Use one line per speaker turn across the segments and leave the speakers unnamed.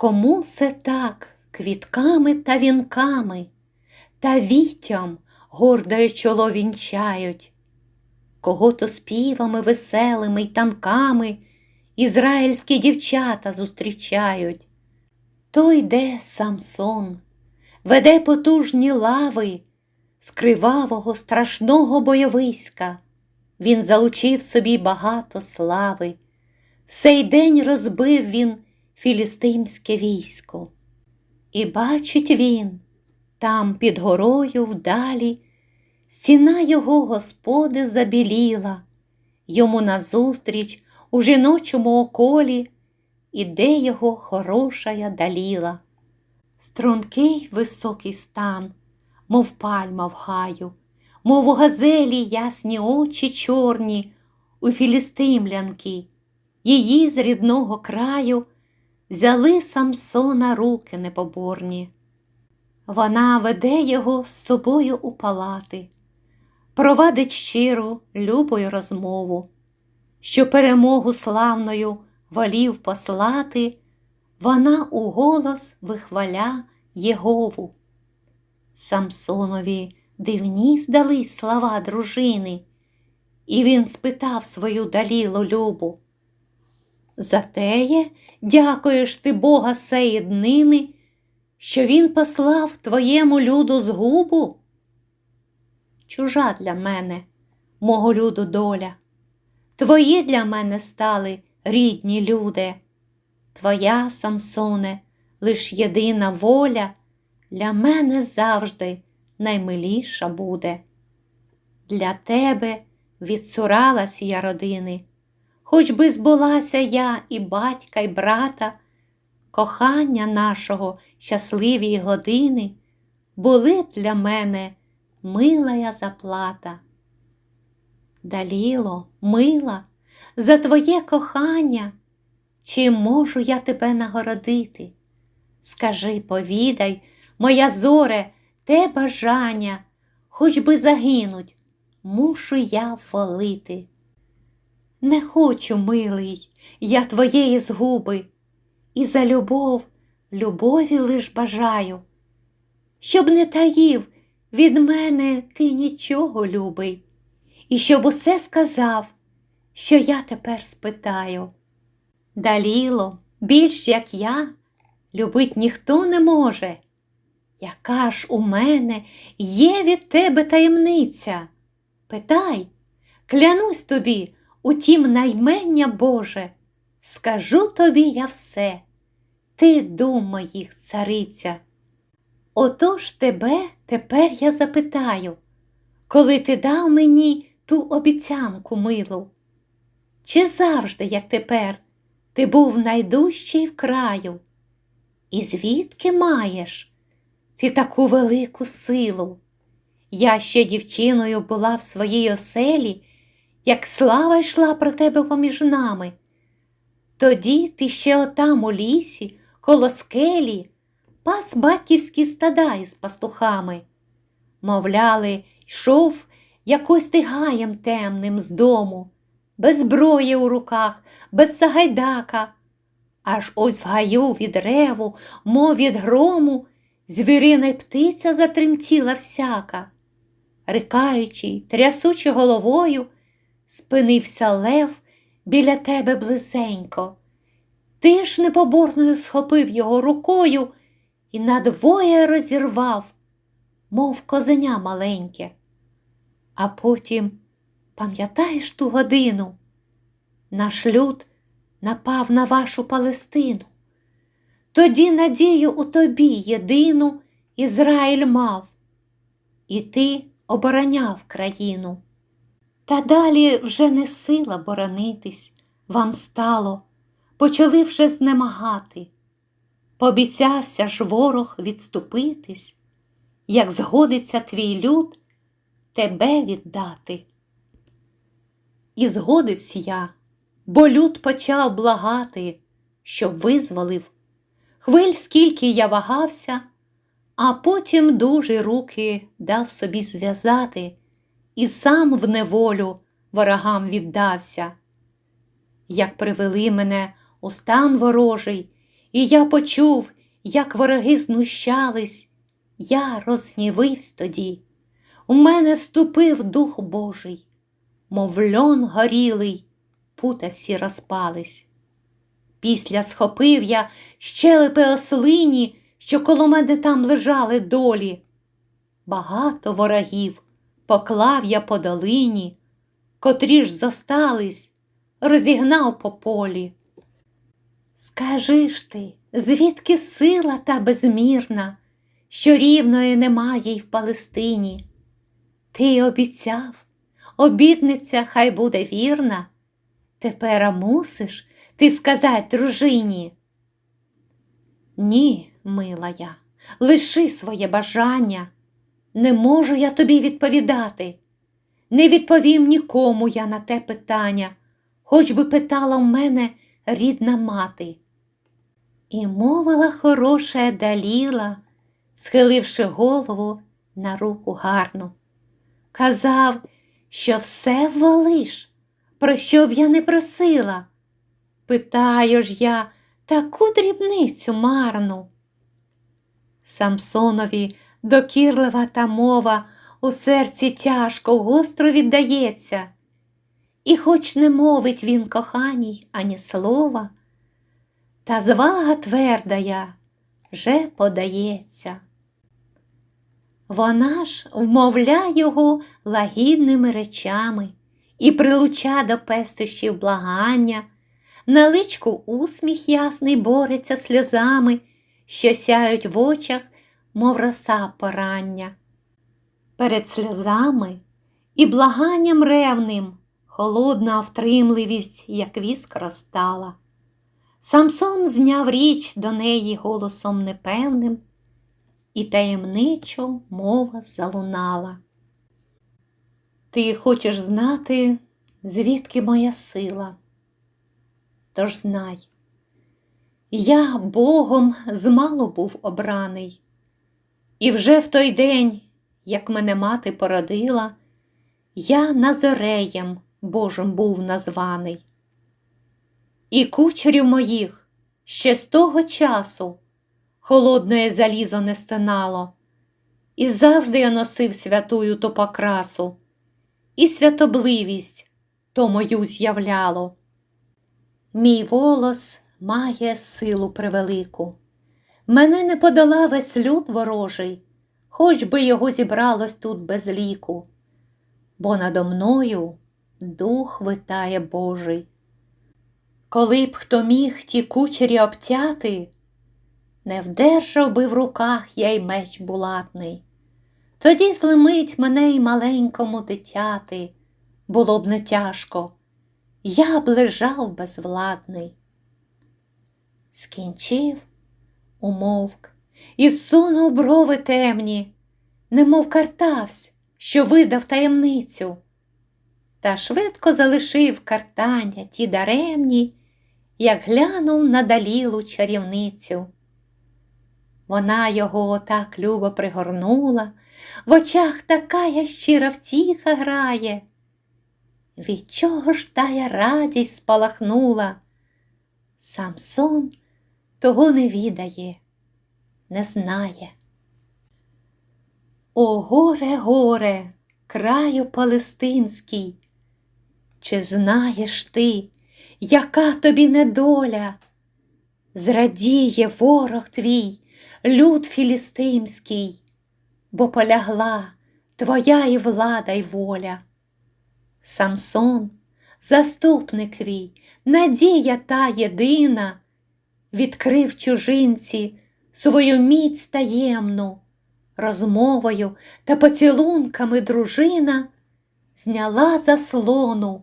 Кому все так квітками та вінками, та вітям гордое чоло вінчають, кого то співами веселими й танками ізраїльські дівчата зустрічають. То йде Самсон, веде потужні лави з кривавого страшного бойовиська. Він залучив собі багато слави. В сей день розбив він філістимське військо. І бачить він, там під горою вдалі, стіна його господи забіліла, йому назустріч у жіночому околі іде його хорошая даліла. Стрункий високий стан, мов пальма в гаю, мов у газелі ясні очі чорні, у філістимлянки, її з рідного краю взяли Самсона руки непоборні. Вона веде його з собою у палати, провадить щиру, любою розмову, що перемогу славною волів послати, вона у голос вихваля Єгову. Самсонові дивні здались слова дружини, і він спитав свою далілу любу. Затеє дякуєш ти Бога сеї днини, що Він послав твоєму люду згубу? Чужа для мене, мого люду доля, твої для мене стали рідні люди, твоя, Самсоне, лиш єдина воля для мене завжди наймиліша буде. Для тебе відцуралась я родини, хоч би збулася я і батька, і брата, кохання нашого щасливі години були б для мене милая заплата. Даліло, мила, за твоє кохання, чи можу я тебе нагородити? Скажи, повідай, моя зоре, те бажання, хоч би загинуть, мушу я волити. Не хочу, милий, я твоєї згуби, і за любов, любові лиш бажаю, щоб не таїв від мене ти нічого, любий, і щоб усе сказав, що я тепер спитаю. Даліло, більш як я, любить ніхто не може. Яка ж у мене є від тебе таємниця? Питай, клянусь тобі, утім наймення Боже, скажу тобі я все, ти дум моїх цариця. Отож тебе тепер я запитаю, коли ти дав мені ту обіцянку милу, чи завжди, як тепер, ти був найдужчий в краю? І звідки маєш ти таку велику силу? Я ще дівчиною була в своїй оселі, як слава йшла про тебе поміж нами. Тоді ти ще отам у лісі, коло скелі, пас батьківські стада із пастухами. Мовляли, йшов якось ти гаєм темним з дому, без зброї у руках, без сагайдака. Аж ось в гаю від реву, мов від грому, звірина й птиця затремтіла всяка. Рикаючи, трясучи головою, спинився лев біля тебе близенько. Ти ж непоборною схопив його рукою і надвоє розірвав, мов козеня маленьке. А потім, пам'ятаєш ту годину, наш люд напав на вашу Палестину. Тоді надію у тобі єдину Ізраїль мав, і ти обороняв країну. Та далі вже не сила боронитись, вам стало, почали вже знемагати. Побісявся ж ворог відступитись, як згодиться твій люд тебе віддати. І згодився я, бо люд почав благати, щоб визволив. Хвиль, скільки я вагався, а потім дуже руки дав собі зв'язати і сам в неволю ворогам віддався. Як привели мене у стан ворожий, і я почув, як вороги знущались, я рознівився тоді. У мене вступив Дух Божий, мов льон горілий, пута всі розпались. Після схопив я щелепи ослині, що коло мене там лежали долі. Багато ворогів поклав я по долині, котрі ж зостались, розігнав по полі. Скажи ж ти, звідки сила та безмірна, що рівної немає й в Палестині? Ти обіцяв, обітниця хай буде вірна. Тепер мусиш ти сказать дружині. Ні, мила я, лиши своє бажання. Не можу я тобі відповідати. Не відповім нікому я на те питання, хоч би питала в мене рідна мати. І мовила хороша Даліла, схиливши голову на руку гарну. Казав, що все волиш, про що б я не просила. Питаю ж я таку дрібницю марну. Самсонові докірлива та мова у серці тяжко гостро віддається, і хоч не мовить він коханій ані слова, та звага твердая вже подається. Вона ж вмовля його лагідними речами і прилуча до пестощів благання, на личку усміх ясний бореться сльозами, що сяють в очах, мов роса порання. Перед сльозами і благанням ревним холодна втримливість, як віск розтала. Самсон зняв річ до неї голосом непевним, і таємничо мова залунала. Ти хочеш знати, звідки моя сила? Тож знай, я Богом змало був обраний, і вже в той день, як мене мати породила, я Назореєм Божим був названий. І кучерів моїх ще з того часу холодне залізо не стинало, і завжди я носив святую то покрасу, і святобливість то мою з'являло. Мій волос має силу превелику. Мене не подала весь люд ворожий, хоч би його зібралось тут без ліку, бо надо мною дух витає Божий. Коли б хто міг ті кучері обтяти, не вдержав би в руках я й меч булатний. Тоді злимить мене й маленькому дитяти, було б не тяжко, я б лежав безвладний. Скінчив, умовк і сунув брови темні, немов картавсь, що видав таємницю, та швидко залишив картання ті даремні, як глянув на далілу чарівницю. Вона його так любо пригорнула, в очах така щира втіха грає. Від чого ж тая радість спалахнула? Самсон того не відає, не знає. О, горе, горе, краю палестинський, чи знаєш ти, яка тобі недоля? Зрадіє ворог твій, люд філістимський, бо полягла твоя і влада й воля. Самсон, заступник твій, надія та єдина, відкрив чужинці свою міць таємну, розмовою та поцілунками дружина зняла заслону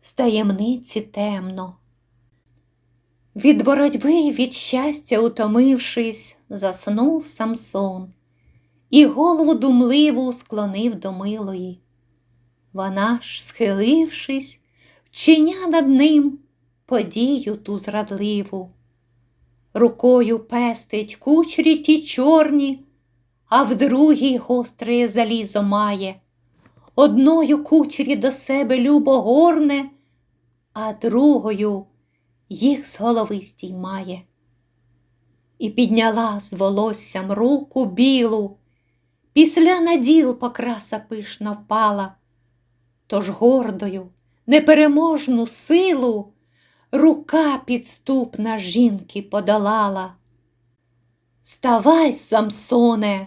з таємниці темно. Від боротьби, від щастя, утомившись, заснув Самсон і голову думливу склонив до милої. Вона ж, схилившись, вчиня над ним подію ту зрадливу. Рукою пестить кучері ті чорні, а в другій гостре залізо має. Одною кучері до себе любо горне, а другою їх з голови стіймає. і підняла з волоссям руку білу, після наділ покраса пишна впала, тож гордою, непереможну силу рука підступна жінки подолала. Ставай, Самсоне,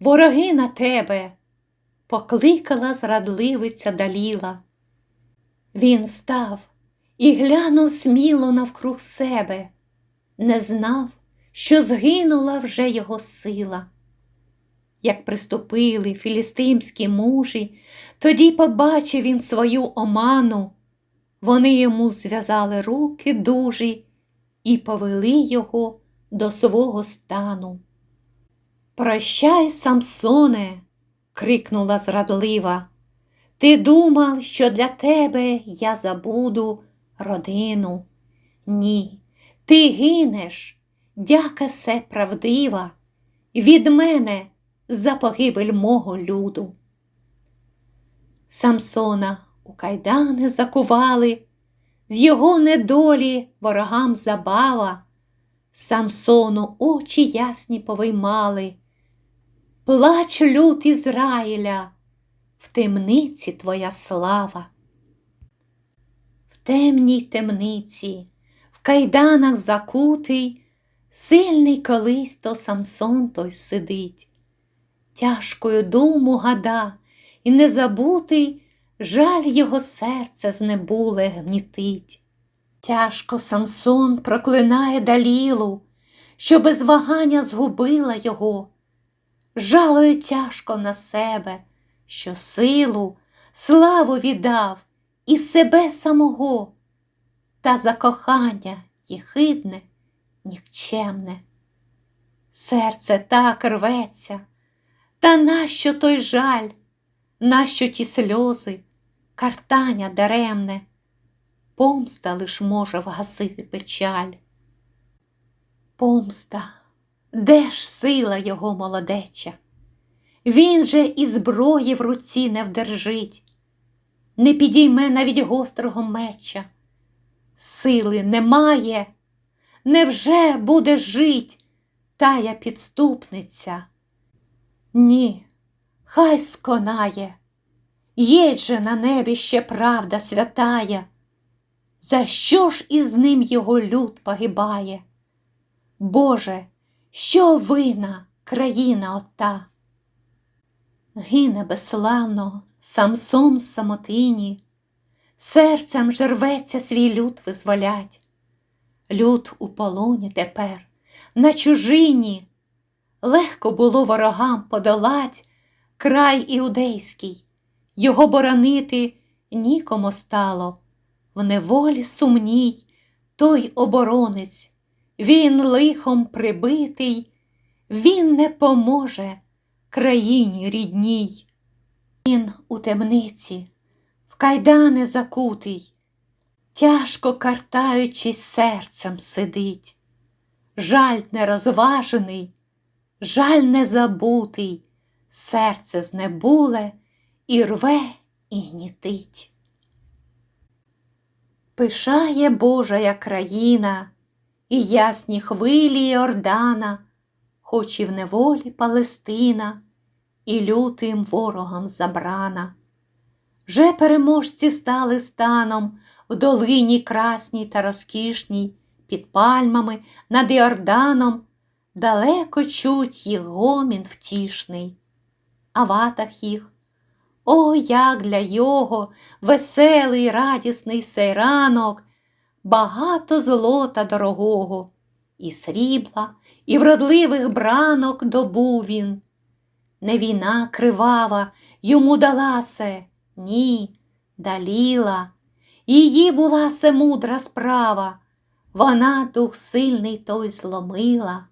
вороги на тебе, покликала зрадливиця Даліла. Він встав і глянув сміло навкруг себе, не знав, що згинула вже його сила. Як приступили філістимські мужі, тоді побачив він свою оману. Вони йому зв'язали руки дужі і повели його до свого стану. Прощай, Самсоне, крикнула зрадлива. Ти думав, що для тебе я забуду родину. Ні, ти гинеш, дяка се правдива, від мене за погибель мого люду. Самсона у кайдани закували, з його недолі ворогам забава, Самсону очі ясні повиймали, плач люд Ізраїля, в темниці твоя слава. В темній темниці, в кайданах закутий, сильний колись то Самсон той сидить, тяжкою думу гада, і незабутий жаль його серце знебуле гнітить. Тяжко Самсон проклинає далілу, що без вагання згубила його, жалує тяжко на себе, що силу, славу віддав і себе самого, та за кохання єхидне, нікчемне. Серце так рветься, та нащо той жаль, нащо ті сльози, картання даремне? Помста лиш може вгасити печаль. Помста, де ж сила його молодеча? Він же і зброї в руці не вдержить, не підійме навіть гострого меча. Сили немає, невже буде жить тая підступниця? Ні, хай сконає, є же на небі ще правда святая. За що ж із ним його люд погибає? Боже, що вина країна ота? Гине безславно Самсон в самотині, серцем же рветься свій люд визволять. Люд у полоні тепер, на чужині, легко було ворогам подолать край іудейський, його боронити нікому стало в неволі сумній той оборонець, він лихом прибитий, він не поможе країні рідній. Він у темниці, в кайдани закутий, тяжко картаючись серцем сидить, жаль нерозважений, жаль незабутий, серце знебуле і рве, і гнітить. Пишає Божая країна і ясні хвилі Ордана, хоч і в неволі Палестина, і лютим ворогам забрана. Вже переможці стали станом в долині красній та розкішній, під пальмами над Іорданом, далеко чуть їх гомін втішний, а ватах їх о, як для його веселий, радісний сей ранок, багато золота дорогого, і срібла, і вродливих бранок добув він. Не війна кривава йому дала се, ні, даліла, її була се мудра справа, вона дух сильний той зломила.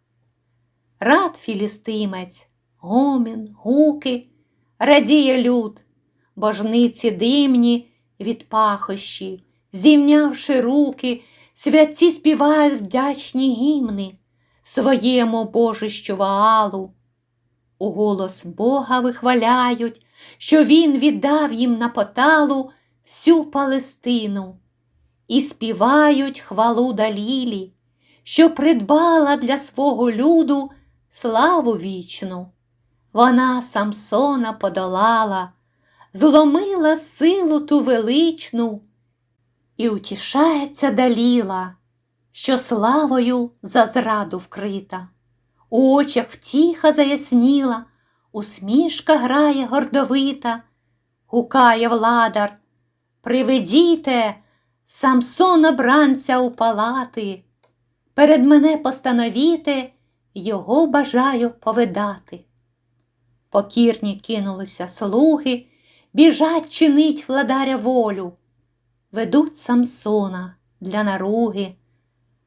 Рад філістимець, гомін, гуки, радіє люд божниці димні від пахощі, зівнявши руки, святці співають вдячні гімни своєму божищу Ваалу. У голос Бога вихваляють, що Він віддав їм на поталу всю Палестину, і співають хвалу далілі, що придбала для свого люду славу вічну. Вона Самсона подолала, зломила силу ту величну і утішається даліла, що славою за зраду вкрита. У очах втіха заясніла, усмішка грає гордовита, гукає владар. Приведіте Самсона бранця у палати, перед мене постановіте, його бажаю повидати. Покірні кинулися слуги, біжать чинить владаря волю, ведуть Самсона для наруги,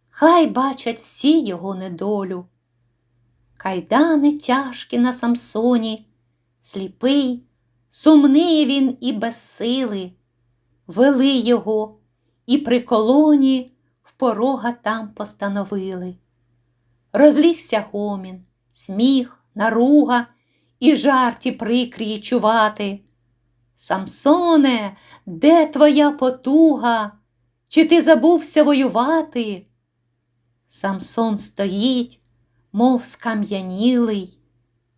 хай бачать всі його недолю. Кайдани тяжкі на Самсоні, сліпий, сумний він і безсили, вели його і при колоні в порога там постановили. Розлігся гомін, сміх, наруга і жарті прикрії чувати. Самсоне, де твоя потуга? Чи ти забувся воювати? Самсон стоїть, мов скам'янілий,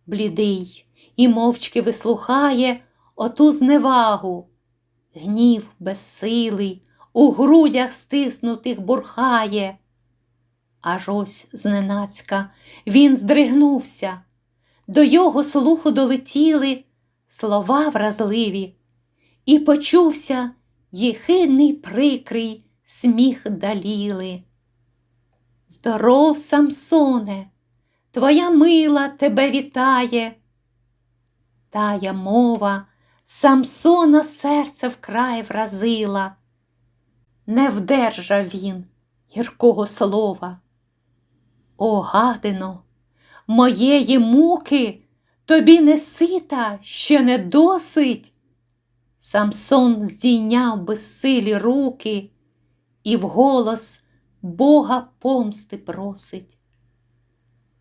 блідий, і мовчки вислухає оту зневагу. Гнів безсилий, у грудях стиснутих бурхає. Аж ось зненацька він здригнувся, до його слуху долетіли слова вразливі, і почувся єхидний прикрий сміх даліли. Здоров, Самсоне, твоя мила тебе вітає. Тая мова Самсона серце вкрай вразила, не вдержав він гіркого слова. О, гадино, моєї муки тобі не сита ще не досить. Самсон здійняв безсилі руки і вголос Бога помсти просить.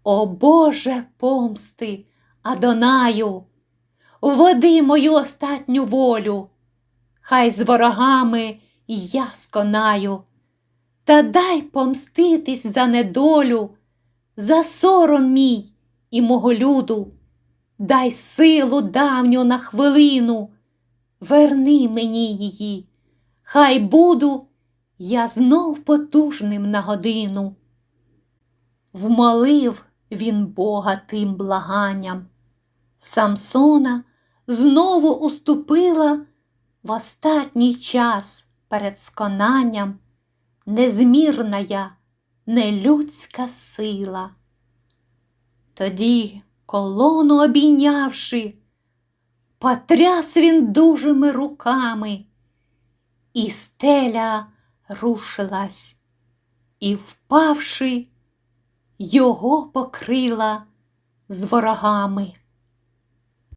О Боже помсти, Адонаю, води мою остатню волю, хай з ворогами я сконаю, та дай помститись за недолю, за сором мій і мого люду, дай силу давню на хвилину, верни мені її, хай буду я знов потужним на годину. Вмолив він Бога тим благанням. Самсона знову уступила в остатній час перед сконанням незмірна нелюдська сила. Тоді, колону обійнявши, потряс він дужими руками, і стеля рушилась, і, впавши, його покрила з ворогами.